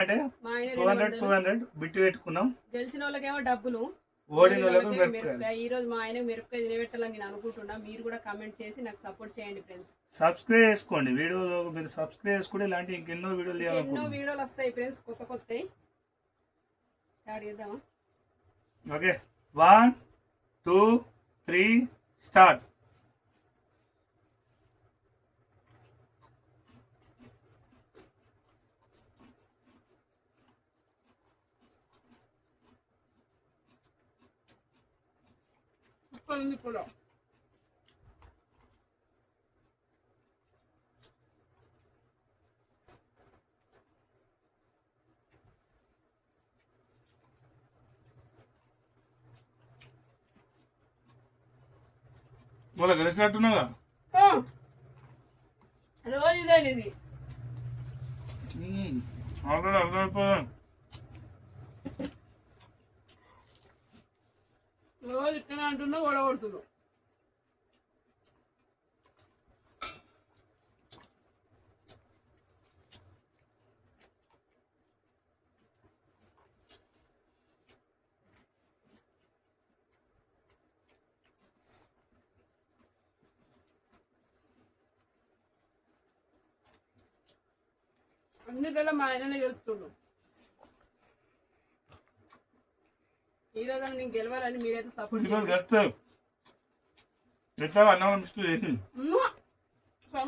అంటే టూ రెండు hundred two. Hundred బిట్టు పెట్టుకున్నాం. గెలిచిన వాళ్ళకేమో డబ్బులు ఓడిన వాళ్ళకు మిరపకాయ. ఈ రోజు మా ఆయన మిరపకాయ తినబెట్టాలని నేను అనుకుంటున్నా. మీరు కూడా కమెంట్ చేసి నాకు సపోర్ట్ చేయండి ఫ్రెండ్స్ సబ్స్క్రైబ్ చేసుకోండి. వీడియో మీరు సబ్స్క్రైబ్ చేసుకుంటే ఇలాంటి ఇంకెన్నో వీడియోలు ఎన్నో వీడియోలు వస్తాయి ఫ్రెండ్స్ కొత్త కొత్తవి స్టార్ట్ చేద్దామా? Okay one two three start super ఉంది పొలం మళ్ళీ కలిసినట్టున్నాగా! రోజు ఇదే ఇది ఆల్రెడీ అర్థమైపోయాను రోజు ఇట్లా అంటున్నా ఓడగొడుతున్నావు అన్నిటిలో మా ఆయననే గెలుస్తుండు ఈరోజు నేను గెలవాలని మీరైతే సపోర్ట్ ఎట్లా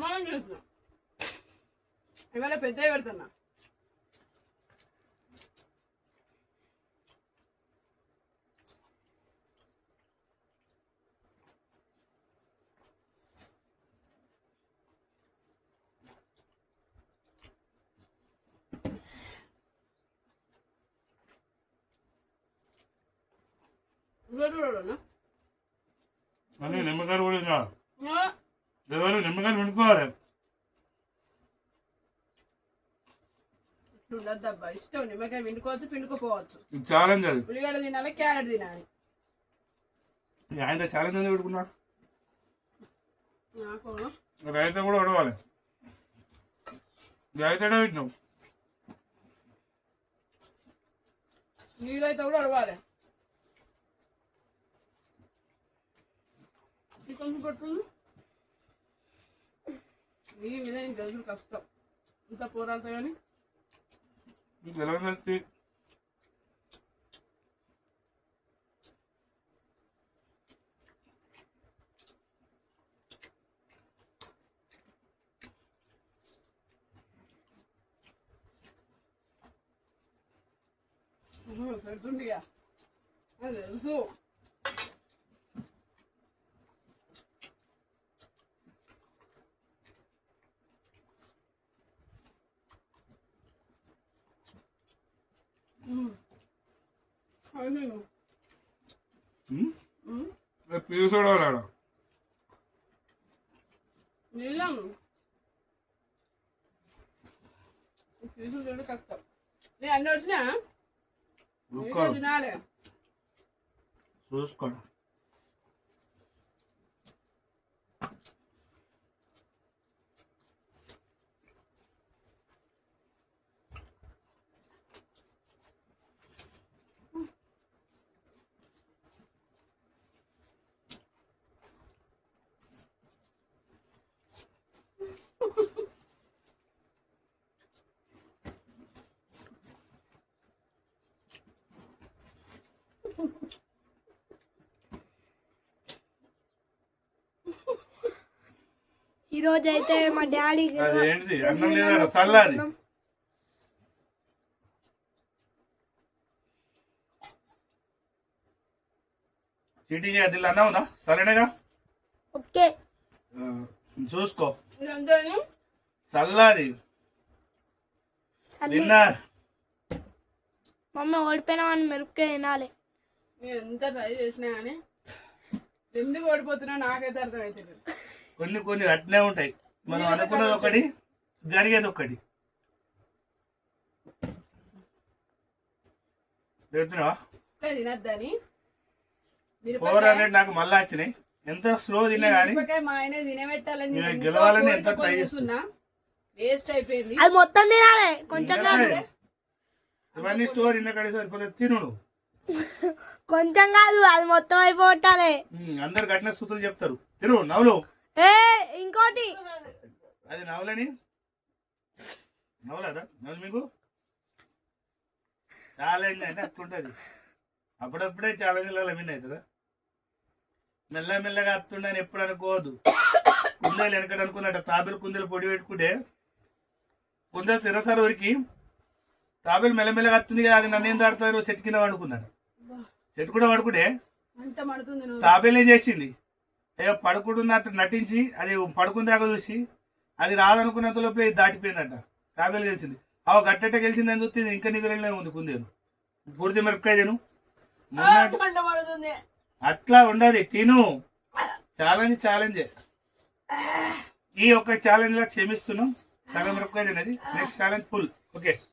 అన్నం చేస్తున్నా. ఇవాళ పెద్ద పెడుతున్నా. అన్నీ? నిమ్మకాయలు కూడా ఇంకా ఎవరు నిమ్మకాయలు పెట్టుకోవాలి ఉండద్దబ్బా ఇష్టం. నిమ్మకాయ పిండుకోవచ్చు పిండుకోపోవచ్చు. ఛాలెంజ్ అది. ఉల్లిగడ్డ తినాలి క్యారెట్ తినాలి. ఆయన ఛాలెంజ్ ఎందుకు పెట్టుకున్నాడు నాకు రైతు కూడా ఉడవాలి రైతు పెట్టినావు? నీళ్ళైతే కూడా అడవాలి కొంచెం పట్టుకుంది నీ మీద నీకు తెలుసు కష్టం. ఇంత పోరాడతా కానీ నీకు ఎలా పెడుతుండిగా తెలుసు. ఉడవాలి నీళ్ళం తీసుకుంటే కష్టం. నేను అన్ని వచ్చినా? తినాలి. చూసుకోండి ఈ రోజు అయితే మా డాడీ చల్లది అన్నం ఉందా? సరేనేగా ఓకే. చూసుకో. చల్లది విన్నర్ మమ్మీ ఓడిపోయినామని మిరపకాయ తినాలి. నేను ఎంత ట్రై చేసినా కానీ ఎందుకు ఓడిపోతున్నా నాకైతే అర్థమవుతుంది కొన్ని కొన్ని అట్లే ఉంటాయి. మనం అనుకున్నది ఒకటి జరిగేది ఒకటి. చెప్తున్నావా? తినద్దని. ఫోర్ హండ్రెడ్ నాకు మళ్ళా వచ్చినాయి. ఎంత స్లో తిన్నా కానీ మా ఆయన తినబెట్టాలని నేను గెలవాలని ఎంత try కూర్చున్నా వేస్ట్ అయిపోయింది. అది మొత్తం తినాలి కొంచెం. ఇవన్నీ స్టోర్ ఇన్న కడే తిను నువ్వు. కొంచెం కాదు అది మొత్తం ఉమ్, అందరు గట్టిన స్థుతులు చెప్తారు. తిను నవ్వులు ఏ ఇంకోటి. అది నవలని? నవలదా? నవలు మీకు? ఛాలెంజ్ అంటే అట్లుంటది అప్పుడప్పుడే ఛాలెంజ్లలో విన్ అవుతుందా? మెల్ల మెల్లగా అత్తుండని ఎప్పుడు అనుకోవద్దు. కుందేలు వెనకటి అనుకున్నట్ట తాబేలు కుందేలు పొడి పెట్టుకుంటే కుందేలు సిరసర వరికి తాబేలు మెల్లమెల్లగా అత్తుంది కదా అది నన్ను ఏం దాడుతారు చెట్టు కింద చెట్టు కూడా పడుకుంటే తాబేలు చేసింది? అయ్యో పడుకుంటున్నట్టు నటించి అది పడుకుందాక చూసి అది రాదనుకున్నంత లోపే ఇది దాటిపోయిందంట. తాబేలు గెలిచింది. అవ గట్టెట్ట గెలిచిందని చూస్తే ఇంకా నిద్రలే ఉంది కుందేను పూర్తి మిరపకాయ తిను. అట్లా ఉండదు తిను. Challenge challenge. ఈ ఒక్క ఛాలెంజ్ లా క్షమిస్తున్నాం. సగం మిరపకాయ తినది. Next challenge full. ఓకే.